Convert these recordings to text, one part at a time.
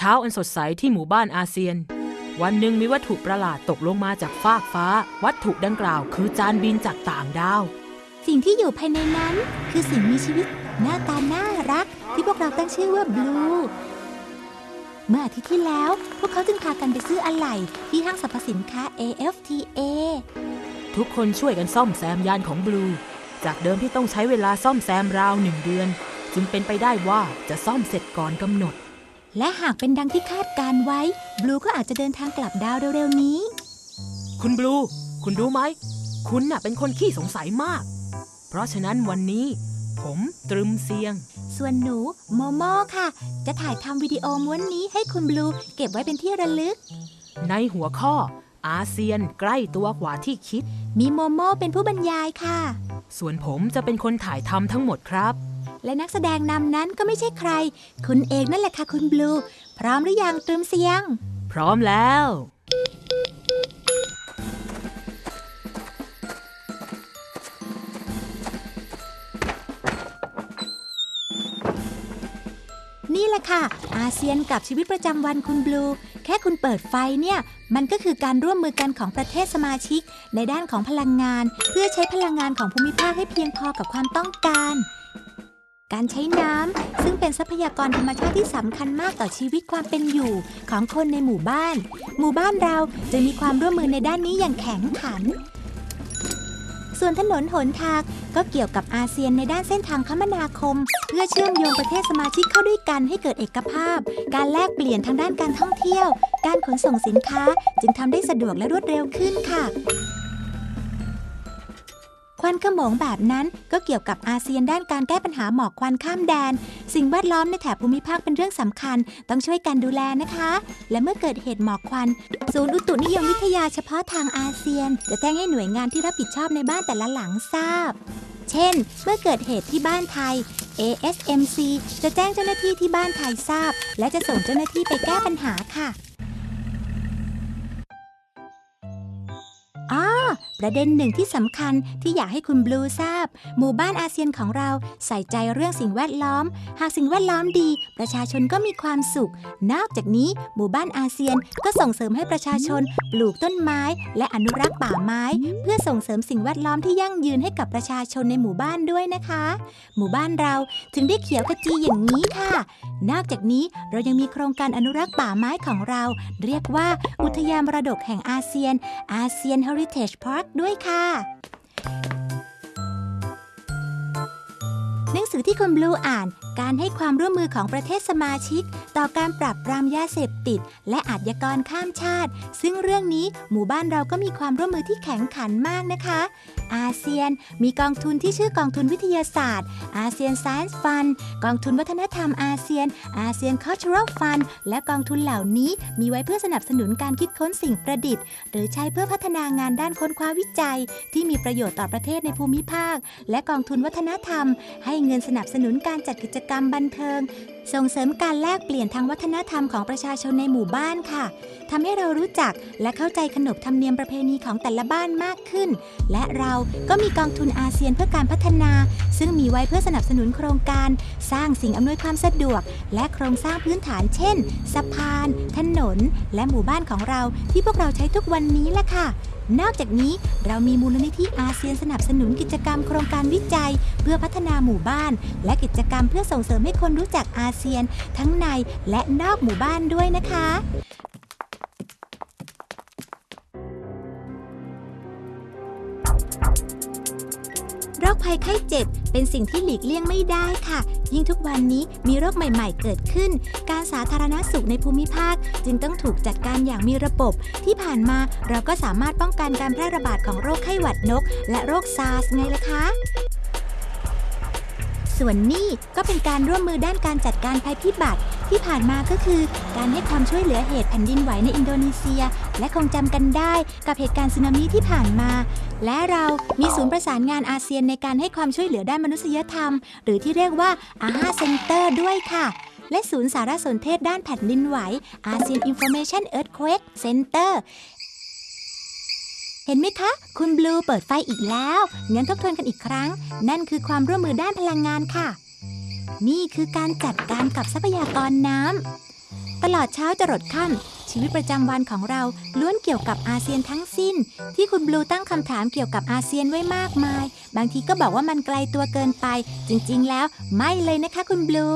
เช้าอันสดใสที่หมู่บ้านอาเซียน วันหนึ่งมีวัตถุประหลาดตกลงมาจากฟากฟ้า วัตถุดังกล่าวคือจานบินจากต่างดาว สิ่งที่อยู่ภายในนั้น คือสิ่งมีชีวิต หน้าตาน่ารัก ที่พวกเราตั้งชื่อว่าบลูเมื่ออาทิตย์ที่แล้ว พวกเขาจึงพากันไปซื้ออะไหล่ที่ห้างสรรพสินค้า AFTA ทุกคนช่วยกันซ่อมแซมยานของบลู จากเดิมที่ต้องใช้เวลาซ่อมแซมราวหนึ่งเดือน จึงเป็นไปได้ว่าจะซ่อมเสร็จก่อนกำหนด และหากเป็นดังที่คาดการไว้ บลูก็อาจจะเดินทางกลับดาวเร็วๆนี้ คุณบลู คุณรู้ไหม คุณน่ะเป็นคนขี้สงสัยมาก เพราะฉะนั้นวันนี้ ผมตรึมเสียง ส่วนหนูโมโมค่ะ จะถ่ายทำวิดีโอม้วนนี้ให้คุณบลูเก็บไว้เป็นที่ระลึก ในหัวข้อ อาเซียนใกล้ตัวกว่าที่คิด มีโมโมเป็นผู้บรรยายค่ะ ส่วนผมจะเป็นคนถ่ายทำทั้งหมดครับ และนักแสดงนำนั้นก็ไม่ใช่ใคร คุณเองนั่นแหละค่ะคุณบลู พร้อมหรือยังตรึมเสียง พร้อมแล้ว นี่แหละค่ะ อาเซียนกับชีวิตประจำวันคุณบลู แค่คุณเปิดไฟเนี่ย มันก็คือการร่วมมือกันของประเทศสมาชิก ในด้านของพลังงาน เพื่อใช้พลังงานของภูมิภาคให้เพียงพอกับความต้องการ การใช้น้ำซึ่งเป็นทรัพยากรธรรมชาติที่สำคัญมากต่อชีวิตความเป็นอยู่ของคนในหมู่บ้าน หมู่บ้านเราจะมีความร่วมมือในด้านนี้อย่างแข็งขัน ส่วนถนนหนทางก็เกี่ยวกับอาเซียนในด้านเส้นทางคมนาคม เพื่อเชื่อมโยงประเทศสมาชิกเข้าด้วยกันให้เกิดเอกภาพ การแลกเปลี่ยนทางด้านการท่องเที่ยว การขนส่งสินค้าจึงทำได้สะดวกและรวดเร็วขึ้นค่ะ ควันขโมงแบบนั้นก็เกี่ยวกับอาเซียนด้านการแก้ปัญหาหมอกควันข้ามแดน สิ่งแวดล้อมในแถบภูมิภาคเป็นเรื่องสำคัญ ต้องช่วยกันดูแลนะคะ และเมื่อเกิดเหตุหมอกควันศูนย์อุตุนิยมวิทยาเฉพาะทางอาเซียน จะแจ้งให้หน่วยงานที่รับผิดชอบในบ้านแต่ละหลังทราบ เช่น เมื่อเกิดเหตุที่บ้านไทย ASMC จะแจ้งเจ้าหน้าที่ที่บ้านไทยทราบ และจะส่งเจ้าหน้าที่ไปแก้ปัญหาค่ะ ประเด็นหนึ่งที่สำคัญที่อยากให้คุณบลูทราบ หมู่บ้านอาเซียนของเราใส่ใจเรื่องสิ่งแวดล้อม หากสิ่งแวดล้อมดี ประชาชนก็มีความสุข นอกจากนี้หมู่บ้านอาเซียนก็ส่งเสริมให้ประชาชนปลูกต้นไม้ และอนุรักษ์ป่าไม้ เพื่อส่งเสริมสิ่งแวดล้อมที่ยั่งยืนให้กับประชาชนในหมู่บ้านด้วยนะคะ หมู่บ้านเราถึงได้เขียวขจีอย่างนี้ค่ะ นอกจากนี้เรายังมีโครงการอนุรักษ์ป่าไม้ของเรา เรียกว่าอุทยานมรดกแห่งอาเซียนอาเซียน Heritage Park ด้วยค่ะ หนังสือที่คุณบลูอ่านการให้ความร่วมมือของประเทศสมาชิก ต่อการปราบปรามยาเสพติด และอาชญากรข้ามชาติ ซึ่งเรื่องนี้หมู่บ้านเราก็มีความร่วมมือที่แข็งขันมากนะคะ อาเซียนมีกองทุนที่ชื่อกองทุนวิทยาศาสตร์ อาเซียน Science Fund กองทุนวัฒนธรรมอาเซียน อาเซียน Cultural Fund และกองทุนเหล่านี้มีไว้เพื่อสนับสนุนการคิดค้นสิ่งประดิษฐ์ หรือใช้เพื่อพัฒนางานด้านค้นคว้าวิจัย ที่มีประโยชน์ต่อประเทศในภูมิภาค และกองทุนวัฒนธรรม ให้เงินสนับสนุนการจัดกิจกรรมบันเทิง ส่งเสริมการแลกเปลี่ยนทางวัฒนธรรมของประชาชนในหมู่บ้านค่ะทำให้เรารู้จักและเข้าใจขนบธรรมเนียมประเพณีของแต่ละบ้านมากขึ้น และเราก็มีกองทุนอาเซียนเพื่อการพัฒนา ซึ่งมีไว้เพื่อสนับสนุนโครงการ สร้างสิ่งอำนวยความสะดวก และโครงสร้างพื้นฐานเช่น สะพาน ถนน และหมู่บ้านของเราที่พวกเราใช้ทุกวันนี้แหละค่ะ นอกจากนี้เรามีมูลนิธิอาเซียนสนับสนุนกิจกรรมโครงการวิจัย เพื่อพัฒนาหมู่บ้าน และกิจกรรมเพื่อส่งเสริมให้คนรู้จักอาเซียน ทั้งในและนอกหมู่บ้านด้วยนะคะ โรคภัยไข้เจ็บ เป็นสิ่งที่หลีกเลี่ยงไม่ได้ค่ะ ยิ่งทุกวันนี้มีโรคใหม่ ๆ เกิดขึ้น การสาธารณสุขในภูมิภาค จึงต้องถูกจัดการอย่างมีระบบ ที่ผ่านมาเราก็สามารถป้องกันการแพร่ระบาดของโรคไข้หวัดนก และโรคซาร์สไงล่ะคะส่วนนี้ก็เป็นการร่วมมือด้านการจัดการภัยพิบัติ ที่ผ่านมาก็คือการให้ความช่วยเหลือเหตุแผ่นดินไหวในอินโดนีเซีย และคงจำกันได้กับเหตุการณ์สึนามิที่ผ่านมา และเรามีศูนย์ประสานงานอาเซียนในการให้ความช่วยเหลือด้านมนุษยธรรม หรือที่เรียกว่าอาฮาเซ็นเตอร์ด้วยค่ะ และศูนย์สารสนเทศด้านแผ่นดินไหวอาเซียน Information Earthquake Center เห็นไหมคะ คุณบลูเปิดไฟอีกแล้ว งั้นทบทวนกันอีกครั้ง นั่นคือความร่วมมือด้านพลังงานค่ะ นี่คือการจัดการกับทรัพยากรน้ำตลอดเช้าจรดค่ำชีวิตประจำวันของเราล้วนเกี่ยวกับอาเซียนทั้งสิ้น ที่คุณบลูตั้งคำถามเกี่ยวกับอาเซียนไว้มากมาย บางทีก็บอกว่ามันไกลตัวเกินไป จริงๆ แล้วไม่เลยนะคะคุณบลู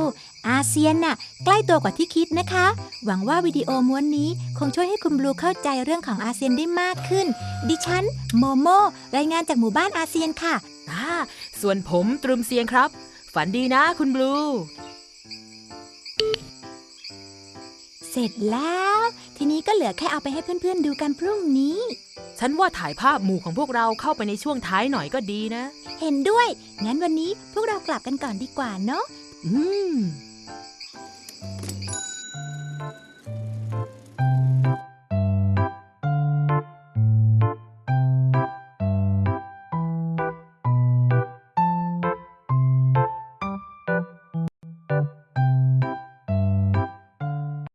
อาเซียนน่ะใกล้ตัวกว่าที่คิดนะคะ หวังว่าวิดีโอม้วนนี้คงช่วยให้คุณบลูเข้าใจเรื่องของอาเซียนได้มากขึ้น ดิฉัน โมโมรายงานจากหมู่บ้านอาเซียนค่ะอ่าส่วนผมตรุมเซียงครับ ฝันดีนะคุณบลู เสร็จแล้ว ทีนี้ก็เหลือแค่เอาไปให้เพื่อนๆดูกันพรุ่งนี้ ฉันว่าถ่ายภาพหมู่ของพวกเราเข้าไปในช่วงท้ายหน่อยก็ดีนะ เห็นด้วย งั้นวันนี้พวกเรากลับกันก่อนดีกว่าเนาะ อืม